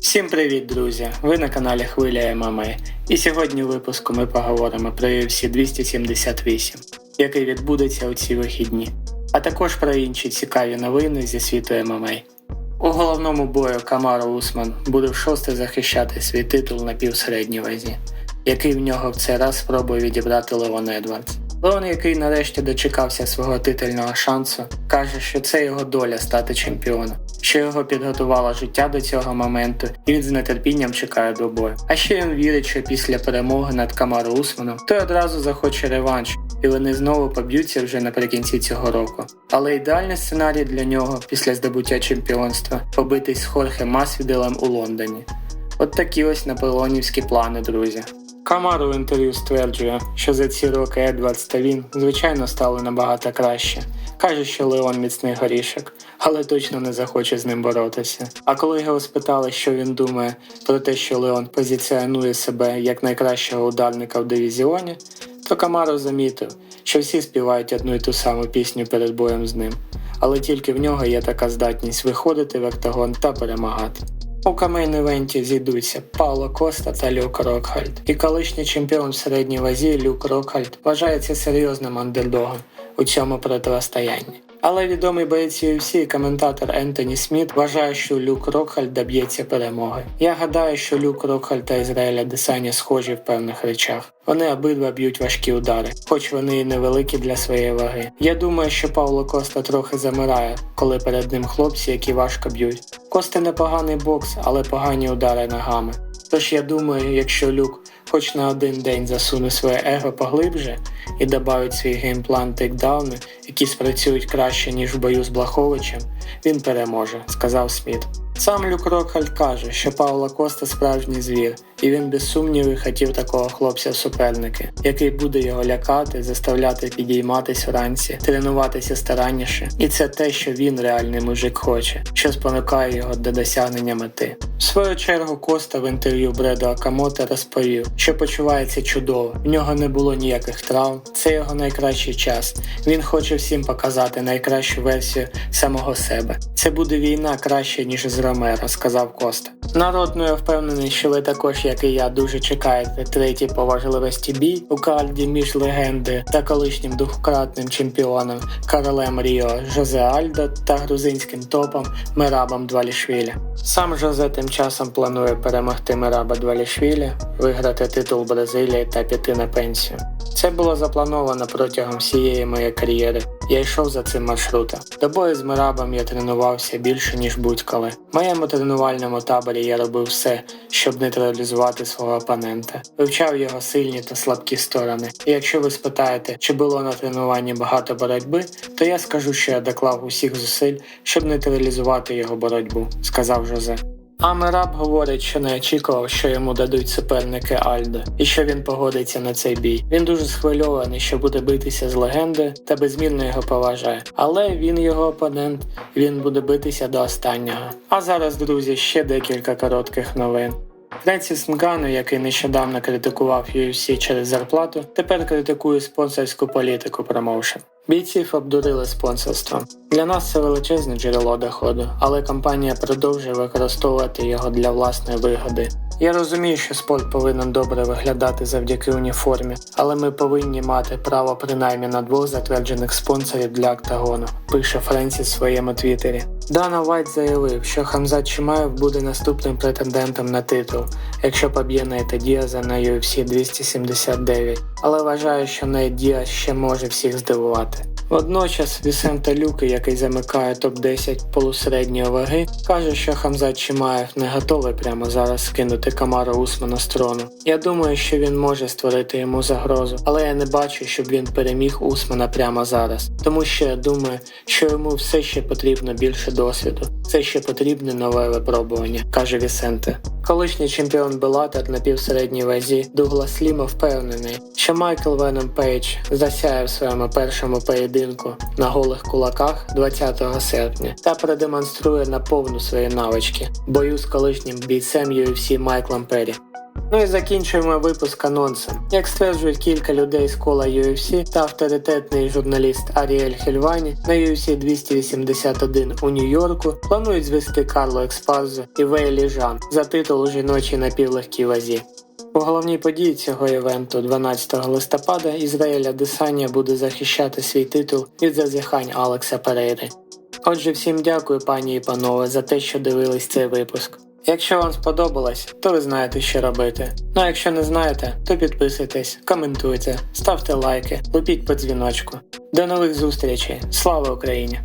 Всім привіт, друзі! Ви на каналі Хвиля ММА. І сьогодні у випуску ми поговоримо про UFC 278, який відбудеться у ці вихідні, а також про інші цікаві новини зі світу ММА. У головному бою Камаро Усман буде в шосте захищати свій титул на півсередній вазі, який в нього в цей раз спробує відібрати Леон Едвардс. Леон, який нарешті дочекався свого титульного шансу, каже, що це його доля стати чемпіоном, що його підготувало життя до цього моменту, і він з нетерпінням чекає до бою. А ще він вірить, що після перемоги над Камару Усманом той одразу захоче реванш, і вони знову поб'ються вже наприкінці цього року. Але ідеальний сценарій для нього після здобуття чемпіонства побитись з Хорхе Масвіделем у Лондоні. От такі ось наполеонівські плани, друзі. Камару в інтерв'ю стверджує, що за ці роки Едвардс та він, звичайно, стали набагато краще. Каже, що Леон міцний горішок, але точно не захоче з ним боротися. А коли його спитали, що він думає про те, що Леон позиціонує себе як найкращого ударника в дивізіоні, то Камаро замітив, що всі співають одну і ту саму пісню перед боєм з ним, але тільки в нього є така здатність виходити в октагон та перемагати. У камейн івенті зійдуться Пауло Коста та Люк Рокхальд. І колишній чемпіон в середній вазі Люк Рокхальд вважається серйозним андердогом у цьому протистоянні. Але відомий боєць UFC і коментатор Ентоні Сміт вважає, що Люк Рокхальд доб'ється перемоги. Я гадаю, що Люк Рокхальд та Ізраїля Десані схожі в певних речах. Вони обидва б'ють важкі удари, хоч вони і невеликі для своєї ваги. Я думаю, що Павло Коста трохи замирає, коли перед ним хлопці, які важко б'ють. Коста непоганий бокс, але погані удари ногами. Тож я думаю, якщо Люк хоч на один день засуне своє его поглибже і добавить свій геймплан тейкдауни, які спрацюють краще, ніж в бою з Блаховичем, він переможе, сказав Сміт. Сам Люк Рокхальд каже, що Павло Коста справжній звір, і він без сумнівів хотів такого хлопця в суперники, який буде його лякати, заставляти підійматись вранці, тренуватися старанніше. І це те, що він реальний мужик хоче, що спонукає його до досягнення мети. В свою чергу Коста в інтерв'ю Бреду Акамота розповів, що почувається чудово, в нього не було ніяких травм, це його найкращий час. Він хоче всім показати найкращу версію самого себе. Це буде війна краще, ніж з Ромеро, сказав Коста. Народно я впевнений, що ви також, як і я, дуже чекаєте третій по важливості бій у кальді між легенди та колишнім двократним чемпіоном королем Ріо Жозе Альдо та грузинським топом Мерабом Двалішвілі. Сам Жозе тим часом планує перемогти Мераба Двалішвілі, виграти титул Бразилії та піти на пенсію. Це було заплановано протягом всієї моєї кар'єри. Я йшов за цим маршрутом. До бою з Мирабом я тренувався більше, ніж будь-коли. В моєму тренувальному таборі я робив все, щоб нейтралізувати свого опонента, вивчав його сильні та слабкі сторони. І якщо ви спитаєте, чи було на тренуванні багато боротьби, то я скажу, що я доклав усіх зусиль, щоб нейтралізувати його боротьбу, сказав Жозе. А Мераб говорить, що не очікував, що йому дадуть суперники Альдо, і що він погодиться на цей бій. Він дуже схвильований, що буде битися з легендою та безмірно його поважає. Але він його опонент, він буде битися до останнього. А зараз, друзі, ще декілька коротких новин. Френсіс Нгану, який нещодавно критикував UFC через зарплату, тепер критикує спонсорську політику промоушен. Бійців обдурили спонсорством. Для нас це величезне джерело доходу, але компанія продовжує використовувати його для власної вигоди. Я розумію, що спорт повинен добре виглядати завдяки уніформі, але ми повинні мати право принаймні на двох затверджених спонсорів для октагону, пише Френсіс в своєму твіттері. Дана Вайт заявив, що Хамзат Чимаєв буде наступним претендентом на титул, якщо поб'є Нейта Діаза на UFC 279, але вважає, що Нейт Діаз ще може всіх здивувати. Водночас Вісента Люки, який замикає топ-10 полусередньої ваги, каже, що Хамзат Чимаєв не готовий прямо зараз скинути Камара Усмана з трону. Я думаю, що він може створити йому загрозу, але я не бачу, щоб він переміг Усмана прямо зараз, тому що я думаю, що йому все ще потрібно більше досвіду. Це ще потрібне нове випробування, каже Вісенте. Колишній чемпіон Белатор на півсередній вазі Дуглас Ліма впевнений, що Майкл Веном Пейдж засяє в своєму першому поєдинку на голих кулаках 20 серпня та продемонструє наповну свої навички бою з колишнім бійцем UFC Майклом Перрі. Ну і закінчуємо випуск анонсом. Як стверджують кілька людей з кола UFC та авторитетний журналіст Аріель Хельвані, на UFC 281 у Нью-Йорку планують звести Карло Експарзо і Вейлі Жан за титул жіночій напівлегкій вазі. У головній події цього івенту 12 листопада Ізраїля Десанія буде захищати свій титул від зазіхань Алекса Перейри. Отже, всім дякую, пані і панове, за те, що дивились цей випуск. Якщо вам сподобалось, то ви знаєте, що робити. Ну а якщо не знаєте, то підписуйтесь, коментуйте, ставте лайки, лупіть по дзвіночку. До нових зустрічей. Слава Україні!